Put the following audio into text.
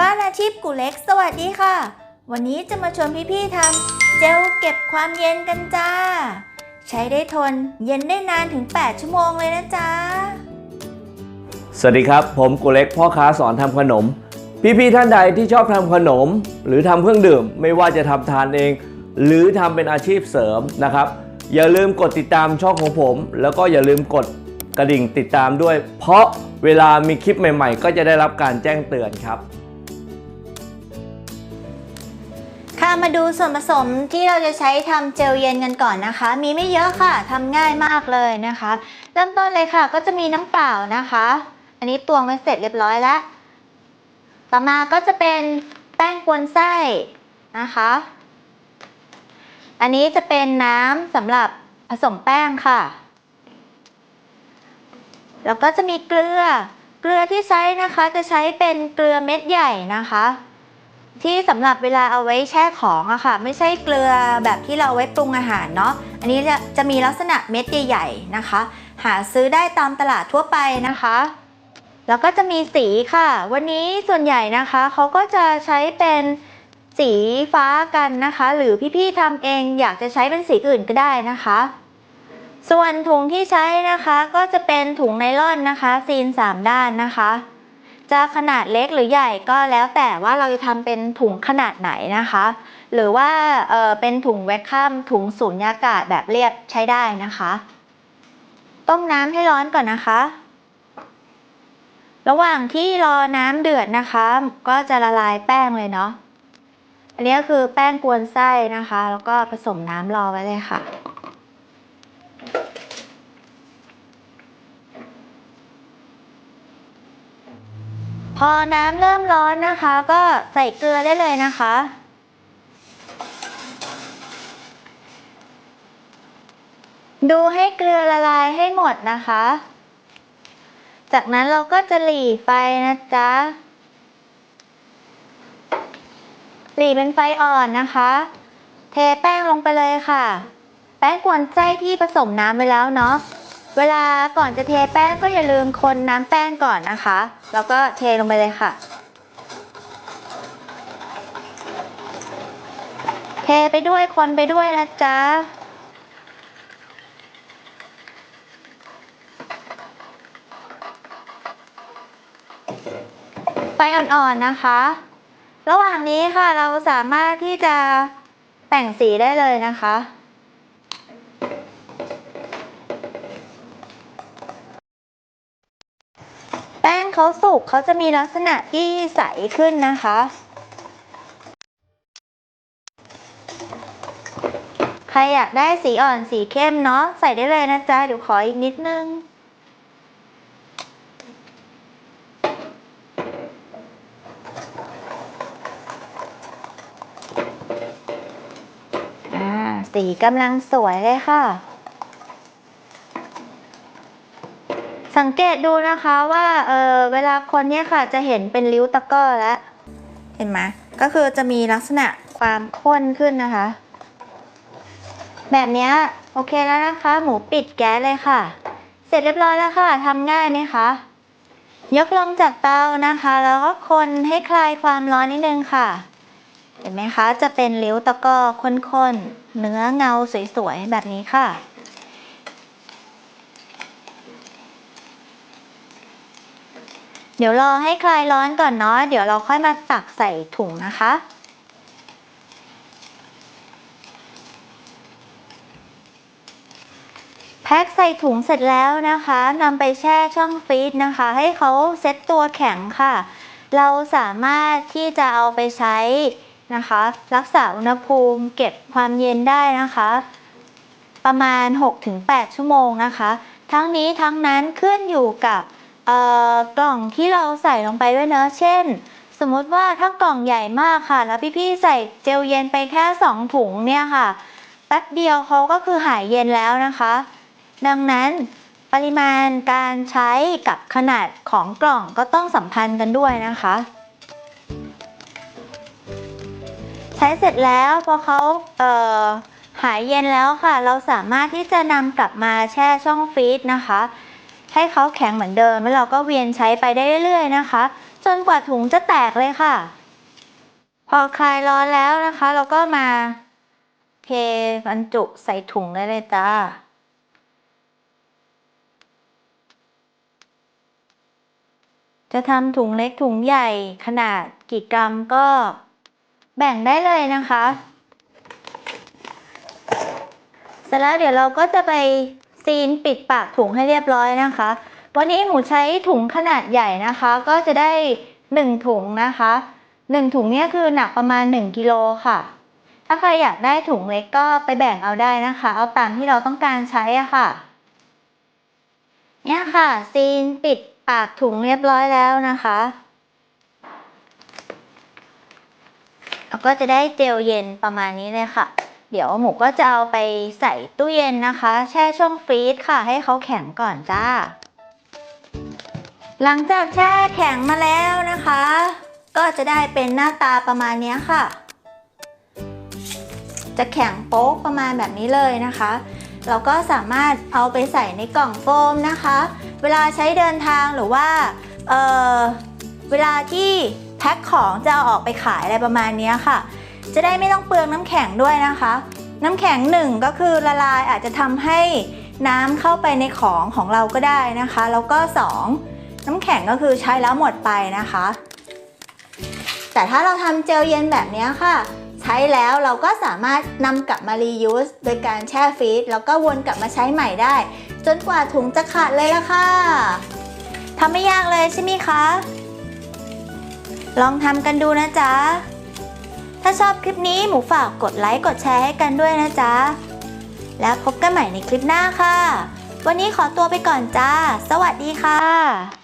บ้านอาชีพกูเล็ก สวัสดีค่ะ วันนี้จะมาชวนพี่ๆทำเจลเก็บความเย็นกันจ้า ใช้ได้ทนเย็นได้นานถึง 8 ชั่วโมงเลยนะจ๊ะ สวัสดีครับ ผมกูเล็กพ่อค้าสอนทำขนม พี่ๆท่านใดที่ชอบทำขนม หรือทำเครื่องดื่ม ไม่ว่าจะทำทานเอง หรือทำเป็นอาชีพเสริมนะครับ อย่าลืมกดติดตามช่องของผม แล้วก็อย่าลืมกดกระดิ่งติดตามด้วย เพราะเวลามีคลิปใหม่ ๆ ก็จะได้รับการแจ้งเตือนครับ ค่ะมาดูส่วนผสมที่เราจะใช้ทำเจลเย็นกันก่อนนะคะ มีไม่เยอะค่ะทำง่ายมากเลยนะคะ เริ่มต้นเลยค่ะ ก็จะมีน้ำเปล่านะคะ อันนี้ตวงไว้เสร็จเรียบร้อยแล้ว ต่อมาก็จะเป็นแป้งกวนไส้นะคะ อันนี้จะเป็นน้ำสำหรับผสมแป้งค่ะ แล้วก็จะมีเกลือ เกลือที่ใช้นะคะจะใช้เป็นเกลือเม็ดใหญ่นะคะ ที่สำหรับเวลาเอาไว้แช่ของอะค่ะ ไม่ใช่เกลือแบบที่เราเอาไว้ปรุงอาหารเนาะอันนี้จะจะมีลักษณะเม็ดใหญ่ๆนะคะ หาซื้อได้ตามตลาดทั่วไปนะคะ แล้วก็จะมีสีค่ะ วันนี้ส่วนใหญ่นะคะเขาก็จะใช้เป็นสีฟ้ากันนะคะ หรือพี่ๆทำเองอยากจะใช้เป็นสีอื่นก็ได้นะคะ ส่วนถุงที่ใช้นะคะก็จะเป็นถุงไนล่อนนะคะซีน 3 ด้านนะคะ จะขนาดเล็กหรือใหญ่ก็แล้วแต่ว่าเราจะทำเป็นถุงขนาดไหนนะคะ หรือว่าเเป็นถุงแวคคัมถุงสูญญากาศแบบเรียบใช้ได้นะคะ ต้มน้ำให้ร้อนก่อนนะคะ ระหว่างที่รอน้ำเดือดนะคะ ก็จะละลายแป้งเลยเนาะอันนี้ก็คือแป้งกวนไส้นะคะ แล้วก็ผสมน้ำรอไว้เลยค่ะ พอน้ำเริ่มร้อนนะคะ ก็ใส่เกลือได้เลยนะคะ ดูให้เกลือละลายให้หมดนะคะ จากนั้นเราก็จะหลีไฟนะจ๊ะ หลีเป็นไฟอ่อนนะคะ เทแป้งลงไปเลยค่ะ แป้งกวนไส้ที่ผสมน้ำไปแล้วเนาะ เวลาก่อนจะเทแป้งก็อย่าลืมคนน้ำแป้งก่อนนะคะ แล้วก็เทลงไปเลยค่ะ เทไปด้วยคนไปด้วยนะจ๊ะไฟอ่อนๆนะคะ ระหว่างนี้ค่ะเราสามารถที่จะแต่งสีได้เลยนะคะ แป้ง เขาสุกเขาจะมีลักษณะที่ใสขึ้นนะคะ ใครอยากได้สีอ่อนสีเข้มเนาะใส่ได้เลยนะจ๊ะเดี๋ยวขออีกนิดนึงอ่าสีกำลังสวยเลยค่ะ สังเกตดูนะคะว่าเออเวลาคนเนี่ยค่ะจะเห็นเป็นริ้วตะก้อแล้ว เห็นไหมก็คือจะมีลักษณะความข้นขึ้นนะคะ แบบนี้โอเคแล้วนะคะ หมูปิดแก๊สเลยค่ะ เสร็จเรียบร้อยแล้วค่ะทำง่ายไหมคะยกลงจากเตานะคะ แล้วก็คนให้คลายความร้อนนิดนึงค่ะ เห็นไหมคะ จะเป็นริ้วตะก้อข้นๆเนื้อเงาสวยๆแบบนี้ค่ะ เดี๋ยวรอให้คลายร้อนก่อนเนาะ เดี๋ยวเราค่อยมาตักใส่ถุงนะคะ แพ็คใส่ถุงเสร็จแล้วนะคะนำไปแช่ช่องฟรีซนะคะ ให้เขาเซ็ตตัวแข็งค่ะ เราสามารถที่จะเอาไปใช้นะคะ รักษาอุณหภูมิเก็บความเย็นได้นะคะ ประมาณ 6-8 ชั่วโมงนะคะ ทั้งนี้ทั้งนั้นขึ้นอยู่กับ กล่องที่เราใส่ลงไปด้วยเนอะเช่น สมมติว่าถ้ากล่องใหญ่มากค่ะ แล้วพี่ๆใส่เจลเย็นไปแค่ 2 ถุงเนี่ยค่ะแป๊บเดียวเขาก็คือหายเย็นแล้วนะคะ ดังนั้นปริมาณการใช้กับขนาดของกล่องก็ต้องสัมพันธ์กันด้วยนะคะ ใช้เสร็จแล้วพอเขาเหายเย็นแล้วค่ะ เราสามารถที่จะนำกลับมาแช่ช่องฟรีซนะคะ ให้เขาแข็งเหมือนเดิม แล้วเราก็เวียนใช้ไปได้เรื่อยๆนะคะ จนกว่าถุงจะแตกเลยค่ะ พอคลายร้อนแล้วนะคะ เราก็มาเทบรรจุใส่ถุงได้เลยจ้าจะทำถุงเล็กถุงใหญ่ขนาดกี่กรัมก็แบ่งได้เลยนะคะ เสร็จแล้วเดี๋ยวเราก็จะไป ซีนปิดปากถุงให้เรียบร้อยนะคะ วันนี้หมูใช้ถุงขนาดใหญ่นะคะ ก็จะได้ 1 ถุงนะคะ 1 ถุงเนี้ยคือหนักประมาณ 1กิโลค่ะ ถ้าใครอยากได้ถุงเล็กก็ไปแบ่งเอาได้นะคะ เอาตามที่เราต้องการใช้อะค่ะ เนี่ยค่ะซีนปิดปากถุงเรียบร้อยแล้วนะคะแล้วก็จะได้เจลเย็นประมาณนี้เลยค่ะ เดี๋ยวหมูก็จะเอาไปใส่ตู้เย็นนะคะ แช่ช่องฟรีซค่ะ ให้เขาแข็งก่อนจ้า หลังจากแช่แข็งมาแล้วนะคะ ก็จะได้เป็นหน้าตาประมาณนี้ค่ะ จะแข็งโป๊กประมาณแบบนี้เลยนะคะ เราก็สามารถเอาไปใส่ในกล่องโฟมนะคะ เวลาใช้เดินทางหรือว่าเเวลาที่แพ็คของจะเอาออกไปขายอะไรประมาณนี้ค่ะ จะได้ไม่ต้องเปลืองน้ำแข็งด้วยนะคะ น้ำแข็งหนึ่งก็คือละลายอาจจะทำให้น้ำเข้าไปในของของเราก็ได้นะคะ แล้วก็สองน้ำแข็งก็คือใช้แล้วหมดไปนะคะ แต่ถ้าเราทำเจลเย็นแบบนี้ค่ะ ใช้แล้วเราก็สามารถนำกลับมา reuse โดยการแช่ฟรีซแล้วก็วนกลับมาใช้ใหม่ได้ จนกว่าถุงจะขาดเลยละค่ะทำไม่ยากเลยใช่ไหมคะ ลองทำกันดูนะจ๊ะ ถ้าชอบคลิปนี้หมูฝากกดไลค์กดแชร์ให้กันด้วยนะจ๊ะ แล้วพบกันใหม่ในคลิปหน้าค่ะ วันนี้ขอตัวไปก่อนจ้า สวัสดีค่ะ